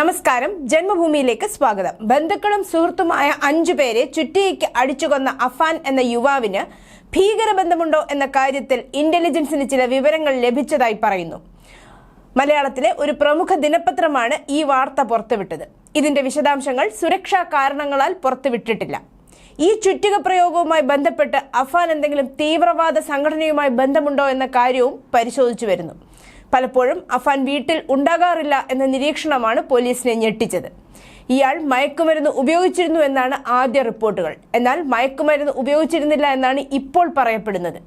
നമസ്കാരം. ജന്മഭൂമിയിലേക്ക് സ്വാഗതം. ബന്ധുക്കളും സുഹൃത്തുമായ അഞ്ചു പേരെ ചുറ്റിയ്ക്ക് അടിച്ചുകൊന്ന അഫാൻ എന്ന യുവാവിന് ഭീകരബന്ധമുണ്ടോ എന്ന കാര്യത്തിൽ ഇന്റലിജൻസിന് ചില വിവരങ്ങൾ ലഭിച്ചതായി പറയുന്നു. മലയാളത്തിലെ ഒരു പ്രമുഖ ദിനപത്രമാണ് ഈ വാർത്ത പുറത്തുവിട്ടത്. ഇതിന്റെ വിശദാംശങ്ങൾ സുരക്ഷാ കാരണങ്ങളാൽ പുറത്തുവിട്ടിട്ടില്ല. ഈ ചുറ്റിക പ്രയോഗവുമായി ബന്ധപ്പെട്ട് അഫാൻ എന്തെങ്കിലും തീവ്രവാദ സംഘടനയുമായി ബന്ധമുണ്ടോ എന്ന കാര്യവും പരിശോധിച്ചു വരുന്നു. പലപ്പോഴും അഫാൻ വീട്ടിൽ ഉണ്ടാകാറില്ല എന്ന നിരീക്ഷണമാണ് പോലീസിനെ ഞെട്ടിച്ചത്. ഇയാൾ മയക്കുമരുന്ന് ഉപയോഗിച്ചിരുന്നു എന്നാണ് ആദ്യ റിപ്പോർട്ടുകൾ. എന്നാൽ മയക്കുമരുന്ന് ഉപയോഗിച്ചിരുന്നില്ല എന്നാണ് ഇപ്പോൾ പറയപ്പെടുന്നത്.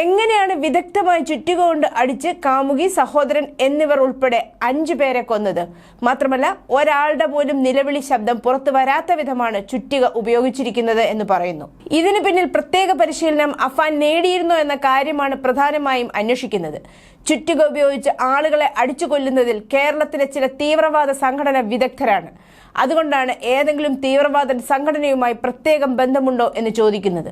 എങ്ങനെയാണ് വിദഗ്ധമായി ചുറ്റിക കൊണ്ട് അടിച്ച് കാമുകി സഹോദരൻ എന്നിവർ ഉൾപ്പെടെ അഞ്ചു പേരെ കൊന്നത്? മാത്രമല്ല ഒരാളുടെ പോലും നിലവിളി ശബ്ദം പുറത്തു വരാത്ത വിധമാണ് ചുറ്റിക ഉപയോഗിച്ചിരിക്കുന്നത് എന്ന് പറയുന്നു. ഇതിന് പിന്നിൽ പ്രത്യേക പരിശീലനം അഫാൻ നേടിയിരുന്നു എന്ന കാര്യമാണ് പ്രധാനമായും അന്വേഷിക്കുന്നത്. ചുറ്റിക ഉപയോഗിച്ച് ആളുകളെ അടിച്ചു കൊല്ലുന്നതിൽ കേരളത്തിലെ ചില തീവ്രവാദ സംഘടന വിദഗ്ധരാണ്. അതുകൊണ്ടാണ് ഏതെങ്കിലും തീവ്രവാദ സംഘടനയുമായി പ്രത്യേകം ബന്ധമുണ്ടോ എന്ന് ചോദിക്കുന്നത്.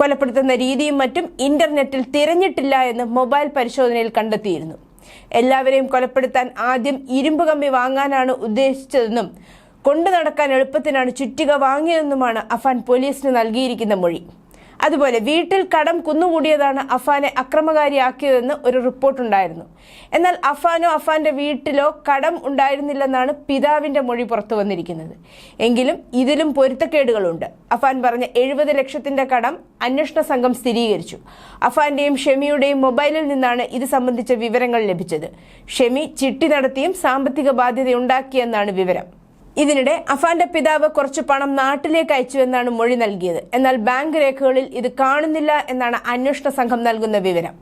കൊലപ്പെടുത്തുന്ന രീതിയും മറ്റും ഇന്റർനെറ്റിൽ തിരഞ്ഞിട്ടില്ല എന്ന് മൊബൈൽ പരിശോധനയിൽ കണ്ടെത്തിയിരുന്നു. എല്ലാവരെയും കൊലപ്പെടുത്താൻ ആദ്യം ഇരുമ്പ് കമ്പി വാങ്ങാനാണ് ഉദ്ദേശിച്ചതെന്നും കൊണ്ടു നടക്കാൻ എളുപ്പത്തിനാണ് ചുറ്റിക വാങ്ങിയതെന്നുമാണ് അഫാൻ പോലീസിന് നൽകിയിരിക്കുന്ന മൊഴി. അതുപോലെ വീട്ടിൽ കടം കുന്നുകൂടിയതാണ് അഫാനെ അക്രമകാരിയാക്കിയതെന്ന് ഒരു റിപ്പോർട്ടുണ്ടായിരുന്നു. എന്നാൽ അഫാനോ അഫാന്റെ വീട്ടിലോ കടം ഉണ്ടായിരുന്നില്ലെന്നാണ് പിതാവിന്റെ മൊഴി പുറത്തു വന്നിരിക്കുന്നത്. എങ്കിലും ഇതിലും പൊരുത്തക്കേടുകളുണ്ട്. അഫാൻ പറഞ്ഞ എഴുപത് ലക്ഷത്തിന്റെ കടം അന്വേഷണ സംഘം സ്ഥിരീകരിച്ചു. അഫാന്റെയും ഷെമിയുടെയും മൊബൈലിൽ നിന്നാണ് ഇത് സംബന്ധിച്ച വിവരങ്ങൾ ലഭിച്ചത്. ഷെമി ചിട്ടി നടത്തിയും സാമ്പത്തിക ബാധ്യതയുണ്ടാക്കിയെന്നാണ് വിവരം. ഇതിനിടെ അഫാന്റെ പിതാവ് കുറച്ച് പണം നാട്ടിലേക്ക് അയച്ചുവെന്നാണ് മൊഴി നൽകിയത്. എന്നാൽ ബാങ്ക് രേഖകളിൽ ഇത് കാണുന്നില്ല എന്നാണ് അന്വേഷണ സംഘം നൽകുന്ന വിവരം.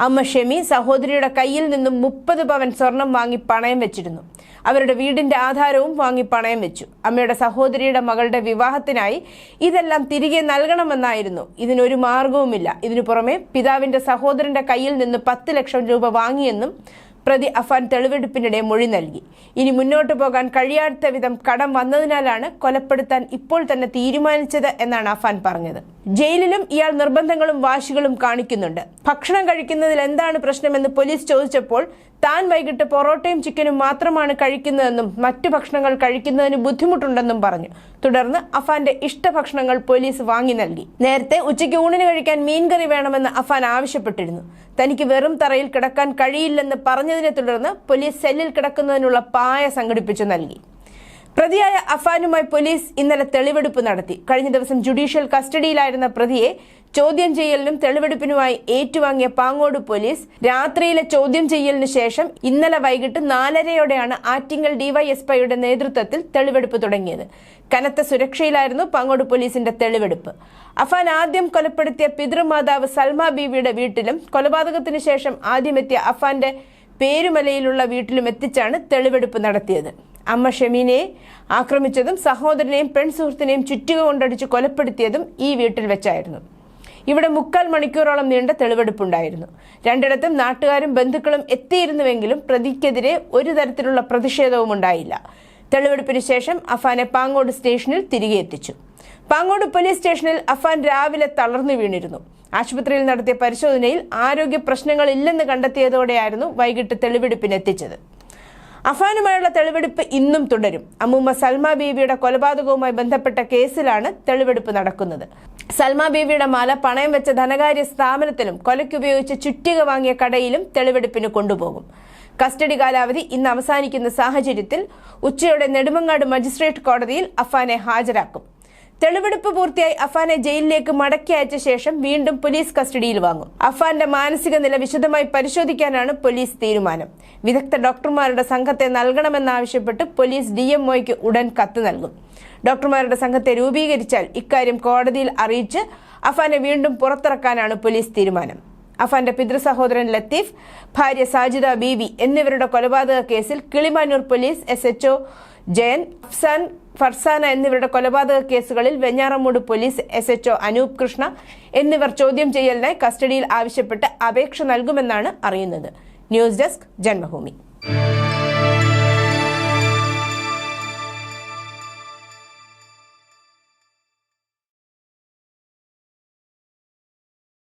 അമ്മ ഷെമി സഹോദരിയുടെ കയ്യിൽ നിന്നും മുപ്പത് പവൻ സ്വർണം വാങ്ങി പണയം വെച്ചിരുന്നു. അവരുടെ വീടിന്റെ ആധാരവും വാങ്ങി പണയം വെച്ചു. അമ്മയുടെ സഹോദരിയുടെ മകളുടെ വിവാഹത്തിനായി ഇതെല്ലാം തിരികെ നൽകണമെന്നായിരുന്നു. ഇതിനൊരു മാർഗവുമില്ല ഇതിനു പുറമെ പിതാവിന്റെ സഹോദരന്റെ കയ്യിൽ നിന്ന് പത്ത് ലക്ഷം രൂപ വാങ്ങിയെന്നും പ്രതി അഫാൻ തെളിവെടുപ്പിനിടെ മൊഴി നൽകി. ഇനി മുന്നോട്ടു പോകാൻ കഴിയാത്ത വിധം കടം വന്നതിനാലാണ് കൊലപ്പെടുത്താൻ ഇപ്പോൾ തന്നെ തീരുമാനിച്ചത് എന്നാണ് അഫാൻ പറഞ്ഞത്. ജയിലിലും ഇയാൾ നിർബന്ധങ്ങളും വാശികളും കാണിക്കുന്നുണ്ട്. ഭക്ഷണം കഴിക്കുന്നതിൽ എന്താണ് പ്രശ്നമെന്ന് പോലീസ് ചോദിച്ചപ്പോൾ താൻ വൈകിട്ട് പൊറോട്ടയും ചിക്കനും മാത്രമാണ് കഴിക്കുന്നതെന്നും മറ്റു ഭക്ഷണങ്ങൾ കഴിക്കുന്നതിന് ബുദ്ധിമുട്ടുണ്ടെന്നും പറഞ്ഞു. തുടർന്ന് അഫാന്റെ ഇഷ്ടഭക്ഷണങ്ങൾ പോലീസ് വാങ്ങി നൽകി. നേരത്തെ ഉച്ചയ്ക്ക് ഊണിന് കഴിക്കാൻ മീൻകറി വേണമെന്ന് അഫാൻ ആവശ്യപ്പെട്ടിരുന്നു. തനിക്ക് വെറും തറയിൽ കിടക്കാൻ കഴിയില്ലെന്ന് പറഞ്ഞതിനെ തുടർന്ന് പോലീസ് സെല്ലിൽ കിടക്കുന്നതിനുള്ള പായ സംഘടിപ്പിച്ചു നൽകി. പ്രതിയായ അഫാനുമായി പോലീസ് ഇന്നലെ തെളിവെടുപ്പ് നടത്തി. കഴിഞ്ഞ ദിവസം ജുഡീഷ്യൽ കസ്റ്റഡിയിലായിരുന്ന പ്രതിയെ ചോദ്യം ചെയ്യലിനും തെളിവെടുപ്പിനുമായി ഏറ്റുവാങ്ങിയ പാങ്ങോട് പോലീസ് രാത്രിയിലെ ചോദ്യം ചെയ്യലിന് ശേഷം ഇന്നലെ വൈകിട്ട് നാലരയോടെയാണ് ആറ്റിങ്ങൽ ഡിവൈഎസ്പൈയുടെ നേതൃത്വത്തിൽ തെളിവെടുപ്പ് തുടങ്ങിയത്. കനത്ത സുരക്ഷയിലായിരുന്നു പാങ്ങോട് പോലീസിന്റെ തെളിവെടുപ്പ്. അഫാൻ ആദ്യം കൊലപ്പെടുത്തിയ പിതൃമാതാവ് സൽമ ബീവിയുടെ വീട്ടിലും കൊലപാതകത്തിന് ശേഷം ആദ്യമെത്തിയ അഫാന്റെ പേരുമലയിലുള്ള വീട്ടിലും എത്തിച്ചാണ് തെളിവെടുപ്പ് നടത്തിയത്. അമ്മ ഷെമീനെ ആക്രമിച്ചതും സഹോദരനെയും പെൺസുഹൃത്തിനെയും ചുറ്റുക കൊണ്ടടിച്ച് കൊലപ്പെടുത്തിയതും ഈ വീട്ടിൽ വെച്ചായിരുന്നു. ഇവിടെ മുക്കാൽ മണിക്കൂറോളം നീണ്ട തെളിവെടുപ്പുണ്ടായിരുന്നു. രണ്ടിടത്തും നാട്ടുകാരും ബന്ധുക്കളും എത്തിയിരുന്നുവെങ്കിലും പ്രതിക്കെതിരെ ഒരു തരത്തിലുള്ള പ്രതിഷേധവും ഉണ്ടായില്ല. തെളിവെടുപ്പിന് ശേഷം അഫാനെ പാങ്ങോട് സ്റ്റേഷനിൽ തിരികെ എത്തിച്ചു. പാങ്ങോട് പോലീസ് സ്റ്റേഷനിൽ അഫാൻ രാവിലെ തളർന്നു വീണിരുന്നു. ആശുപത്രിയിൽ നടത്തിയ പരിശോധനയിൽ ആരോഗ്യ പ്രശ്നങ്ങളില്ലെന്ന് കണ്ടെത്തിയതോടെയായിരുന്നു വൈകിട്ട് തെളിവെടുപ്പിന് എത്തിച്ചത് അഫാനുമായുള്ള തെളിവെടുപ്പ് ഇന്നും തുടരും. അമ്മൂമ്മ സൽമ ബീവിയുടെ കൊലപാതകവുമായി ബന്ധപ്പെട്ട കേസിലാണ് തെളിവെടുപ്പ് നടക്കുന്നത്. സൽമ ബീവിയുടെ മാല പണയം വെച്ച ധനകാര്യ സ്ഥാപനത്തിലും കൊലയ്ക്കുപയോഗിച്ച് ചുറ്റിക വാങ്ങിയ കടയിലും തെളിവെടുപ്പിന് കൊണ്ടുപോകും. കസ്റ്റഡി കാലാവധി ഇന്ന് അവസാനിക്കുന്ന സാഹചര്യത്തിൽ ഉച്ചയോടെ നെടുമങ്ങാട് മജിസ്ട്രേറ്റ് കോടതിയിൽ അഫാനെ ഹാജരാക്കും. തെളിവെടുപ്പ് പൂർത്തിയായി അഫാനെ ജയിലിലേക്ക് മടക്കി അയച്ച ശേഷം വീണ്ടും പോലീസ് കസ്റ്റഡിയിൽ വാങ്ങും. അഫാന്റെ മാനസിക നില വിശദമായി പരിശോധിക്കാനാണ് പോലീസ് തീരുമാനം. വിദഗ്ധ ഡോക്ടർമാരുടെ സംഘത്തെ നൽകണമെന്നാവശ്യപ്പെട്ട് പോലീസ് ഡി എംഒയ്ക്ക് ഉടൻ കത്ത് നൽകും. ഡോക്ടർമാരുടെ സംഘത്തെ രൂപീകരിച്ചാൽ ഇക്കാര്യം കോടതിയിൽ അറിയിച്ച് അഫാനെ വീണ്ടും പുറത്തിറക്കാനാണ് പോലീസ് തീരുമാനം. അഫാന്റെ പിതൃസഹോദരൻ ലത്തീഫ് ഭാര്യ സാജിദ ബീവി എന്നിവരുടെ കൊലപാതക കേസിൽ Kilimanoor police S HO Jayan Afsan Farsana എന്നിവരുടെ കൊലപാതക കേസുകളിൽ Venjaramoodu police S HO Anoop Krishna എന്നിവർ ചോദ്യം ചെയ്യലിനായി കസ്റ്റഡിയിൽ ആവശ്യപ്പെട്ട് അപേക്ഷ നൽകുമെന്നാണ് അറിയുന്നത്. News desk Janmabhumi.